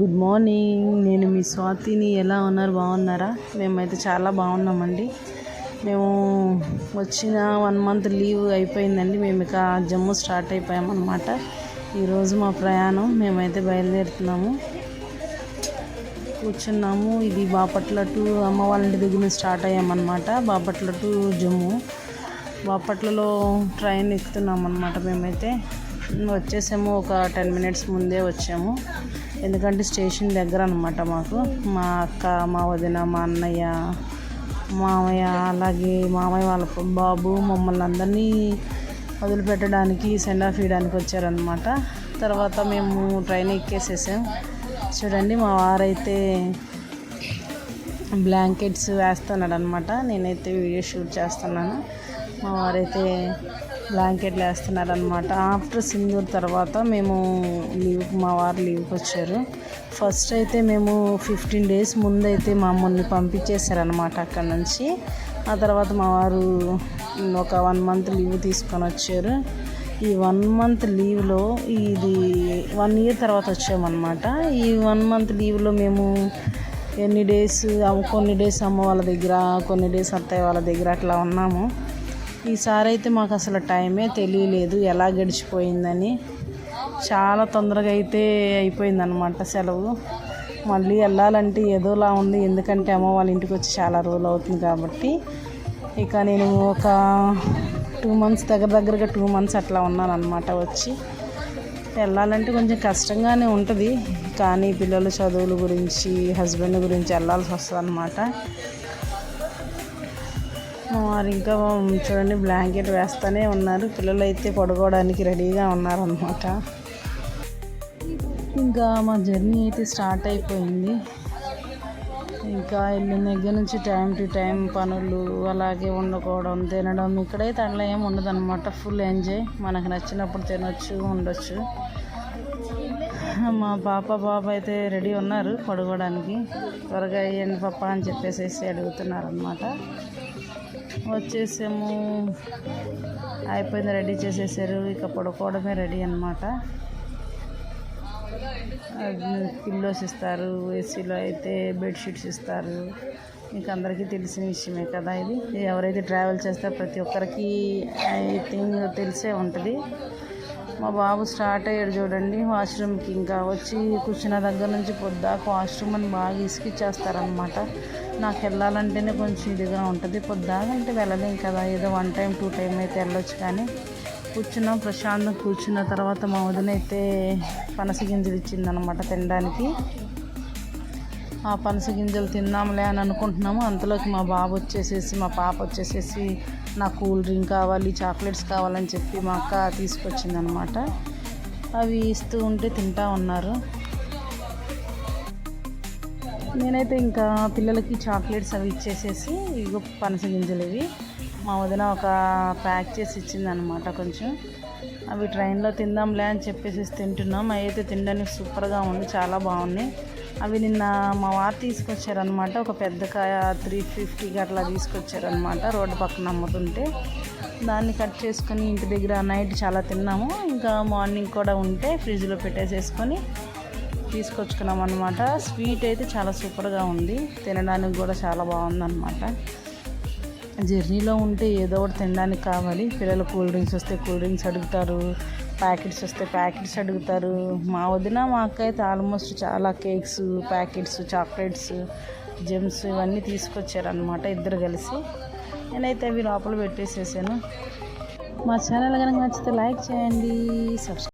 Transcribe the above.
Good morning. నేను మీ స్వాతిని. ఎలా ఉన్నారు? బాగున్నారా? మేమైతే చాలా బాగున్నామండి. మేము వచ్చిన వన్ మంత్ లీవ్ అయిపోయిందండి. మేము ఇక జమ్ము స్టార్ట్ అయిపోయామన్నమాట. ఈరోజు మా ప్రయాణం. మేమైతే బయలుదేరుతున్నాము. కూర్చున్నాము. ఇది బాపట్ల టు అమ్మ వాళ్ళ ఇంటి దగ్గర నుంచి స్టార్ట్ అయ్యామన్నమాట. బాపట్ల టు జమ్ము. బాపట్లలో ట్రైన్ ఎక్కుతున్నాం అనమాట మేమైతే. వచ్చేసాము ఒక టెన్ మినిట్స్ ముందే వచ్చాము. ఎందుకంటే స్టేషన్ దగ్గర అనమాట మాకు. మా అక్క మా వదిన మా అన్నయ్య మామయ్య అలాగే మామయ్య వాళ్ళ బాబు మమ్మల్ని అందరినీ వదిలిపెట్టడానికి సెండ్ ఆఫ్ ఇవ్వడానికి వచ్చారనమాట తర్వాత మేము ట్రైన్ ఎక్కేసేసాం. చూడండి మా వారైతే బ్లాంకెట్స్ వేస్తున్నాడు అనమాట నేనైతే వీడియో షూట్ చేస్తున్నాను. మా వారైతే బ్లాంకెట్లు వేస్తున్నారు అనమాట ఆఫ్టర్ సింధూర్ తర్వాత మేము లీవ్ మా వారు లీవ్కి వచ్చారు ఫస్ట్ అయితే మేము ఫిఫ్టీన్ డేస్ ముందైతే మమ్మల్ని పంపించేశారనమాట అక్కడ నుంచి. ఆ తర్వాత మా వారు ఒక వన్ మంత్ లీవ్ తీసుకొని వచ్చారు. ఈ వన్ మంత్ లీవ్లో ఇది వన్ ఇయర్ తర్వాత వచ్చామన్నమాట. ఈ వన్ మంత్ లీవ్లో మేము ఎన్ని డేస్ కొన్ని డేస్ అమ్మ వాళ్ళ దగ్గర కొన్ని డేస్ అత్తయ్య వాళ్ళ దగ్గర అట్లా ఉన్నాము. ఈసారి అయితే మాకు అసలు టైమే తెలియలేదు ఎలా గడిచిపోయిందని. చాలా తొందరగా అయితే అయిపోయిందనమాట సెలవు. మళ్ళీ వెళ్ళాలంటే ఏదోలా ఉంది. ఎందుకంటే అమ్మ వాళ్ళ ఇంటికి వచ్చి చాలా రోజులు అవుతుంది కాబట్టి. ఇక నేను ఒక టూ మంత్స్ దగ్గర దగ్గరగా టూ మంత్స్ అట్లా ఉన్నాను అనమాట వచ్చి. వెళ్ళాలంటే కొంచెం కష్టంగానే ఉంటుంది. కానీ పిల్లల చదువుల గురించి హస్బెండ్ గురించి వెళ్ళాల్సి వస్తుంది అనమాట వారు ఇంకా చూడండి బ్లాంకెట్ వేస్తూనే ఉన్నారు. పిల్లలు అయితే పడుకోవడానికి రెడీగా ఉన్నారనమాట ఇంకా మా జర్నీ అయితే స్టార్ట్ అయిపోయింది. ఇంకా వెళ్ళిన దగ్గర నుంచి టైం టు టైం పనులు అలాగే వండుకోవడం తినడం ఇక్కడైతే అట్లా ఏమి ఉండదు అనమాట ఫుల్ ఎంజాయ్ మనకు నచ్చినప్పుడు తినొచ్చు ఉండొచ్చు. మా పాప బాబు అయితే రెడీ ఉన్నారు పడుకోవడానికి. త్వరగా అయ్యండి పప్ప అని చెప్పేసి అడుగుతున్నారు అనమాట వచ్చేసాము అయిపోయింది రెడీ చేసేసారు. ఇక పడుకోవడమే రెడీ అనమాట పిల్లోస్ ఇస్తారు ఏసీలో అయితే బెడ్షీట్స్ ఇస్తారు. మీకు అందరికీ తెలిసిన విషయమే కదా ఇది. ఎవరైతే ట్రావెల్ చేస్తారో ప్రతి ఒక్కరికి ఐ థింక్ తెలిసే ఉంటుంది. మా బాబు స్టార్ట్ అయ్యాడు చూడండి వాష్రూమ్కి ఇంకా వచ్చి కూర్చున్న దగ్గర నుంచి పొద్దాక వాష్రూమ్ అని బాగా ఇసుకిచ్చేస్తారనమాట నాకు వెళ్ళాలంటేనే కొంచెం ఇదిగా ఉంటుంది. పొద్దాగా అంటే వెళ్ళలేం కదా. ఏదో వన్ టైం టూ టైం అయితే వెళ్ళొచ్చు కానీ కూర్చున్నాం ప్రశాంతం కూర్చున్న తర్వాత మా వదినైతే పనస గింజలు ఇచ్చిందనమాట తినడానికి. ఆ పనస గింజలు తిన్నాంలే అని అనుకుంటున్నాము. అంతలోకి మా బాబు వచ్చేసేసి మా పాప వచ్చేసేసి నాకు కూల్ డ్రింక్ కావాలి చాక్లెట్స్ కావాలని చెప్పి మా అక్క తీసుకొచ్చిందనమాట అవి ఇస్తూ ఉంటే తింటా ఉన్నారు. నేనైతే ఇంకా పిల్లలకి చాక్లెట్స్ అవి ఇచ్చేసేసి ఇగో పనస గింజలు ఇవి. మా వదిన ఒక ప్యాక్ చేసి ఇచ్చిందనమాట కొంచెం. అవి ట్రైన్లో తిందాంలే అని చెప్పేసి తింటున్నాం. అవి అయితే తినడానికి సూపర్గా ఉంది చాలా బాగున్నాయి. అవి నిన్న మా వారు తీసుకొచ్చారనమాట ఒక పెద్ద కాయ త్రీ ఫిఫ్టీకి అట్లా తీసుకొచ్చారనమాట రోడ్డు పక్కన అమ్ముతుంటే. దాన్ని కట్ చేసుకొని ఇంటి దగ్గర నైట్ చాలా తిన్నాము. ఇంకా మార్నింగ్ కూడా ఉంటే ఫ్రిడ్జ్లో పెట్టేసేసుకొని తీసుకొచ్చుకున్నాం అనమాట స్వీట్ అయితే చాలా సూపర్గా ఉంది. తినడానికి కూడా చాలా బాగుందన్నమాట. జర్నీలో ఉంటే ఏదో ఒకటి తినడానికి కావాలి. పిల్లలు కూల్ డ్రింక్స్ వస్తే కూల్ డ్రింక్స్ అడుగుతారు. ప్యాకెట్స్ వస్తే ప్యాకెట్స్ అడుగుతారు. మా వదిన మా అక్క అయితే ఆల్మోస్ట్ చాలా కేక్స్ ప్యాకెట్స్ చాక్లెట్స్ జెమ్స్ ఇవన్నీ తీసుకొచ్చారనమాట ఇద్దరు కలిసి. నేనైతే అవి లోపల పెట్టేసేసాను. మా ఛానల్ కనుక నచ్చితే లైక్ చేయండి సబ్స్క్రైబ్